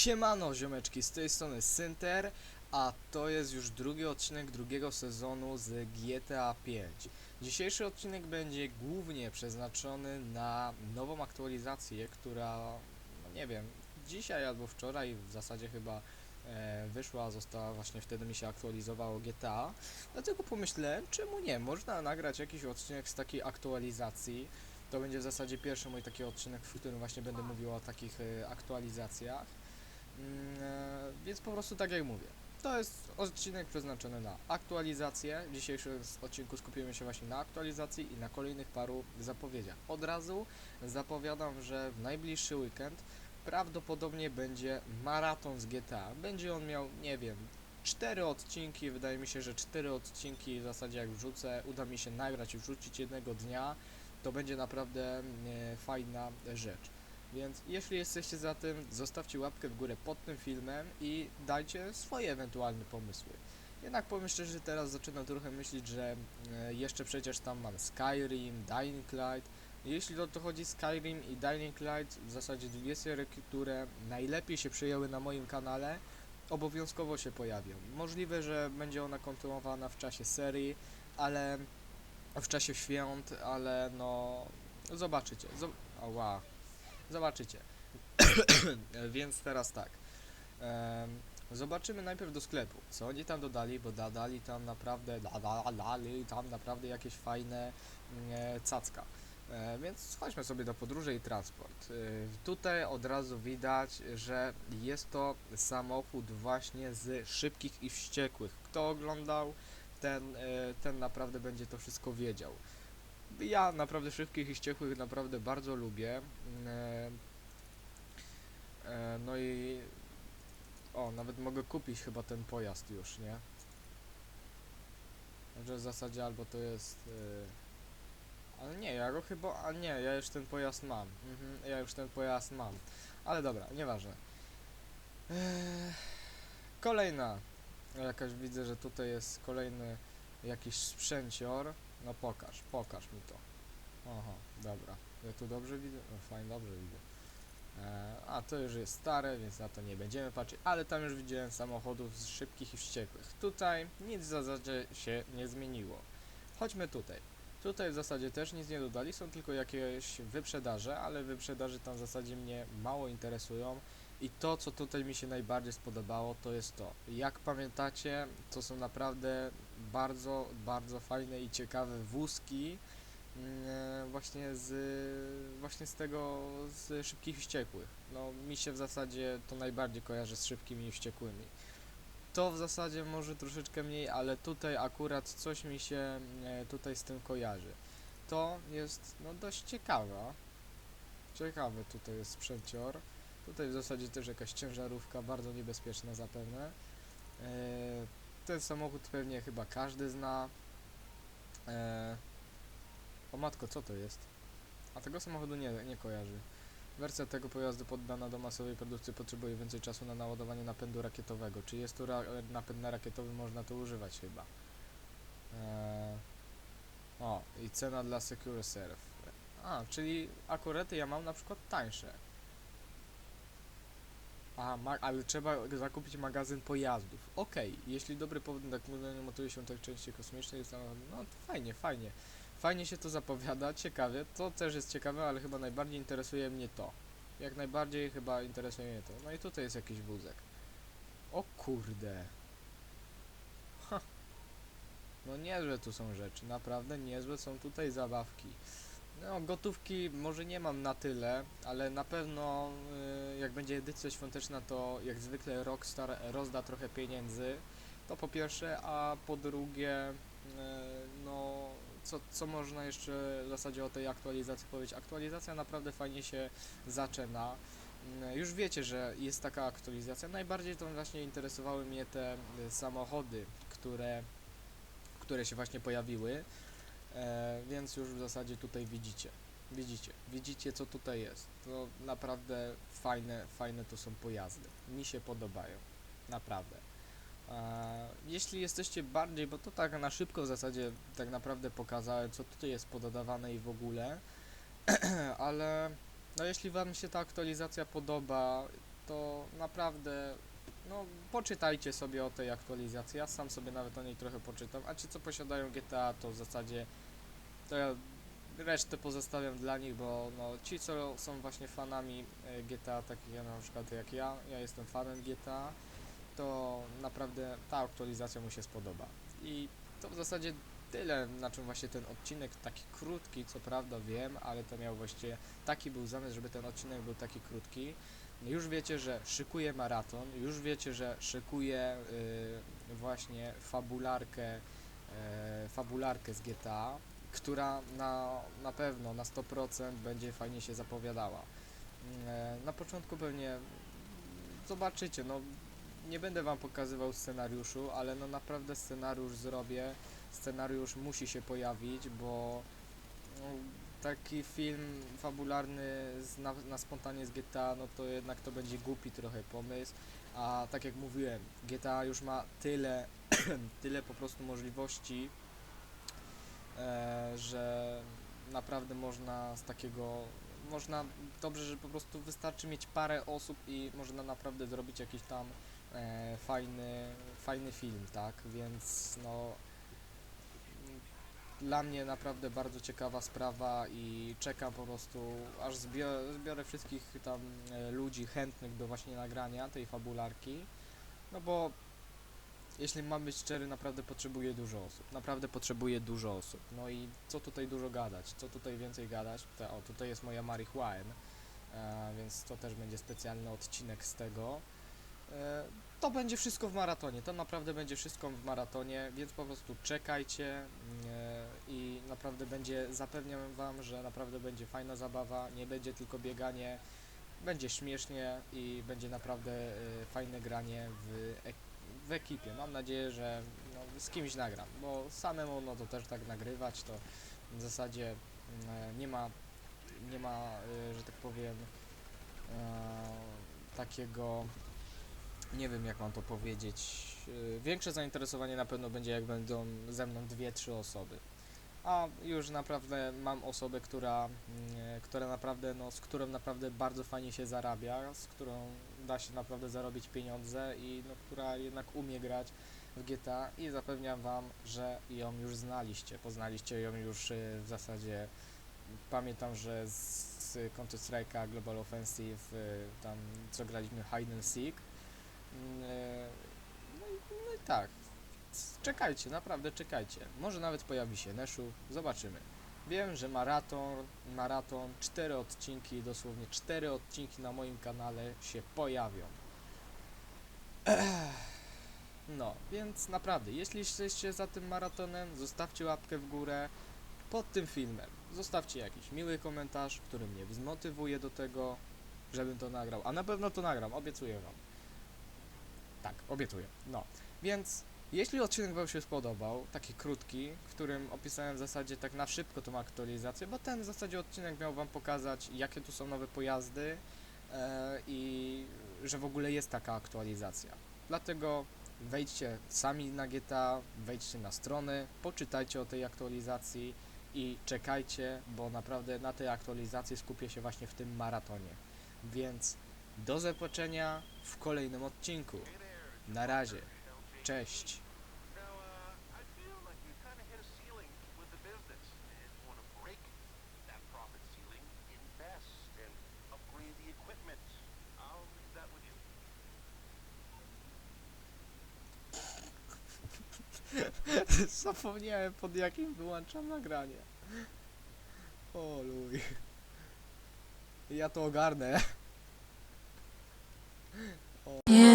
Siemano ziomeczki, z tej strony Synter, a to jest już drugi odcinek drugiego sezonu z GTA 5. Dzisiejszy odcinek będzie głównie przeznaczony na nową aktualizację, która, no nie wiem, dzisiaj albo wczoraj w zasadzie chyba e, wyszła, została właśnie wtedy mi się aktualizowało GTA. Dlatego pomyślałem, czemu nie, można nagrać jakiś odcinek z takiej aktualizacji. To będzie w zasadzie pierwszy mój taki odcinek, w którym właśnie będę mówił o takich e, aktualizacjach. Mm, e, więc po prostu tak jak mówię. To jest odcinek przeznaczony na aktualizację. W dzisiejszym odcinku skupimy się właśnie na aktualizacji i na kolejnych paru zapowiedziach. Od razu zapowiadam, że w najbliższy weekend prawdopodobnie będzie maraton z GTA. Będzie on miał, nie wiem, cztery odcinki. Wydaje mi się, że cztery odcinki w zasadzie jak wrzucę, uda mi się nagrać i wrzucić jednego dnia. To będzie naprawdę e, fajna rzecz. Więc jeśli jesteście za tym, zostawcie łapkę w górę pod tym filmem i dajcie swoje ewentualne pomysły. Jednak powiem szczerze, teraz zaczynam trochę myśleć, że e, jeszcze przecież tam mam Skyrim, Dying Light. Jeśli o to chodzi Skyrim i Dying Light, w zasadzie dwie serie, które najlepiej się przyjęły na moim kanale, obowiązkowo się pojawią. Możliwe, że będzie ona kontynuowana w czasie serii, ale w czasie świąt, ale no zobaczycie. Zob Ała. Zobaczycie. Więc teraz tak. Zobaczymy najpierw do sklepu. Co oni tam dodali, bo dodali tam naprawdę, da- da- dali tam naprawdę jakieś fajne mm, e, cacka. E, więc chodźmy sobie do podróży i transport. E, tutaj od razu widać, że jest to samochód właśnie z szybkich i wściekłych. Kto oglądał, ten, e, ten naprawdę będzie to wszystko wiedział. Ja naprawdę szybkich i wściekłych naprawdę bardzo lubię. E, e, no i o, nawet mogę kupić chyba ten pojazd już, nie? Także w zasadzie albo to jest. e, ale nie, ja go chyba. A nie, ja już ten pojazd mam. Mhm, ja już ten pojazd mam. Ale dobra, nieważne. Kolejna. Jakaś widzę, że tutaj jest kolejny jakiś sprzęcior. No pokaż, pokaż mi to. Aha, dobra. Ja tu dobrze widzę? No fajnie, dobrze widzę. E, a to już jest stare, więc na to nie będziemy patrzeć, ale tam już widziałem samochodów z szybkich i wściekłych. Tutaj nic w zasadzie się nie zmieniło. Chodźmy tutaj. Tutaj w zasadzie też nic nie dodali, są tylko jakieś wyprzedaże, ale wyprzedaże tam w zasadzie mnie mało interesują. I to, co tutaj mi się najbardziej spodobało, to jest to. Jak pamiętacie, to są naprawdę bardzo, bardzo fajne i ciekawe wózki mm, e, właśnie z właśnie z tego z szybkich i wściekłych. No mi się w zasadzie to najbardziej kojarzy z szybkimi i wściekłymi. To w zasadzie może troszeczkę mniej, ale tutaj akurat coś mi się e, tutaj z tym kojarzy. To jest no dość ciekawa. Ciekawy tutaj jest sprzęcior. Tutaj w zasadzie też jakaś ciężarówka, bardzo niebezpieczna zapewne. E, ten samochód pewnie chyba każdy zna. E, o matko, co to jest? A tego samochodu nie, nie kojarzy. Wersja tego pojazdu poddana do masowej produkcji potrzebuje więcej czasu na naładowanie napędu rakietowego. Czy jest tu ra napęd na rakietowy? Można to używać chyba. Eee, o, i cena dla Secure Serve. A, czyli akurat ja mam na przykład tańsze. A, ma- ale trzeba zakupić magazyn pojazdów. Okej, jeśli dobry powód na nie montuje się tak części kosmicznej, jest no to fajnie, fajnie. Fajnie się to zapowiada, ciekawie. To też jest ciekawe, ale chyba najbardziej interesuje mnie to. Jak najbardziej chyba interesuje mnie to. No i tutaj jest jakiś wózek. O kurde. Ha. No niezłe tu są rzeczy, naprawdę niezłe są tutaj zabawki. No gotówki może nie mam na tyle, ale na pewno y, jak będzie edycja świąteczna to jak zwykle Rockstar rozda trochę pieniędzy. To po pierwsze, a po drugie y, no co, co można jeszcze w zasadzie o tej aktualizacji powiedzieć? Aktualizacja naprawdę fajnie się zaczyna. Mm, Już wiecie, że jest taka aktualizacja. Najbardziej to właśnie interesowały mnie te y, samochody, które, które się właśnie pojawiły. E, więc już w zasadzie tutaj widzicie. Widzicie, widzicie co tutaj jest. To naprawdę fajne, fajne to są pojazdy. Mi się podobają. Naprawdę. E, jeśli jesteście bardziej, bo to tak na szybko w zasadzie tak naprawdę pokazałem, co tutaj jest pododawane i w ogóle, ale no jeśli Wam się ta aktualizacja podoba, to naprawdę no poczytajcie sobie o tej aktualizacji. Ja sam sobie nawet o niej trochę poczytam, a ci co posiadają GTA to w zasadzie to ja resztę pozostawiam dla nich, bo no, ci co są właśnie fanami e, GTA, takich na przykład jak ja, ja jestem fanem GTA, to naprawdę ta aktualizacja mu się spodoba. I to w zasadzie tyle, na czym właśnie ten odcinek taki krótki, co prawda wiem, ale to miał właściwie taki był zamysł, żeby ten odcinek był taki krótki. Już wiecie, że szykuję maraton, już wiecie, że szykuję y, właśnie fabularkę, y, fabularkę z GTA, która na, na pewno na 100% będzie fajnie się zapowiadała. Y, na początku pewnie zobaczycie, no nie będę wam pokazywał scenariuszu, ale no naprawdę scenariusz zrobię. Scenariusz musi się pojawić, bo no, taki film fabularny z, na, na spontanie z GTA, no to jednak to będzie głupi trochę pomysł. A tak jak mówiłem, GTA już ma tyle, tyle po prostu możliwości, e, że naprawdę można z takiego, można, dobrze, że po prostu wystarczy mieć parę osób i można naprawdę zrobić jakiś tam e, fajny, fajny film, tak? Więc no dla mnie naprawdę bardzo ciekawa sprawa i czekam po prostu, aż zbiorę, zbiorę wszystkich tam e, ludzi chętnych do właśnie nagrania tej fabularki, no bo jeśli mam być szczery, naprawdę potrzebuję dużo osób, naprawdę potrzebuję dużo osób, no i co tutaj dużo gadać, co tutaj więcej gadać, to, o tutaj jest moja marihuana, e, więc to też będzie specjalny odcinek z tego, e, to będzie wszystko w maratonie, to naprawdę będzie wszystko w maratonie, więc po prostu czekajcie mm, e, i naprawdę będzie, zapewniam wam, że naprawdę będzie fajna zabawa, nie będzie tylko bieganie, będzie śmiesznie i będzie naprawdę e, fajne granie w, w ekipie. Mam nadzieję, że no, z kimś nagram, bo samemu no to też tak nagrywać to w zasadzie e, nie ma, nie ma, e, że tak powiem, e, takiego nie wiem jak mam to powiedzieć. Yy, Większe zainteresowanie na pewno będzie jak będą ze mną dwie, trzy osoby. A już naprawdę mam osobę, która, mm, która naprawdę, no, z którą naprawdę bardzo fajnie się zarabia, z którą da się naprawdę zarobić pieniądze i no, która jednak umie grać w GTA i zapewniam wam, że ją już znaliście. Poznaliście ją już yy, w zasadzie. Pamiętam, że z, Counter Strike'a Global Offensive, yy, tam co graliśmy Hide and Seek, Mm, e, No i, no i tak. Czekajcie, naprawdę czekajcie. Może nawet pojawi się Neszu, zobaczymy. Wiem, że maraton, maraton, cztery odcinki, dosłownie cztery odcinki na moim kanale się pojawią. No, więc naprawdę, jeśli jesteście za tym maratonem, zostawcie łapkę w górę pod tym filmem. Zostawcie jakiś miły komentarz, który mnie zmotywuje do tego, żebym to nagrał. A na pewno to nagram, obiecuję wam. Tak, obiecuję. No, więc jeśli odcinek Wam się spodobał, taki krótki, w którym opisałem w zasadzie tak na szybko tą aktualizację, bo ten w zasadzie odcinek miał Wam pokazać, jakie tu są nowe pojazdy e, i że w ogóle jest taka aktualizacja. Dlatego wejdźcie sami na GTA, wejdźcie na strony, poczytajcie o tej aktualizacji i czekajcie, bo naprawdę na tej aktualizacji skupię się właśnie w tym maratonie. Więc do zobaczenia w kolejnym odcinku. Na razie. Cześć. Zapomniałem pod jakim wyłączam nagranie. O luj. Ja to ogarnę. O.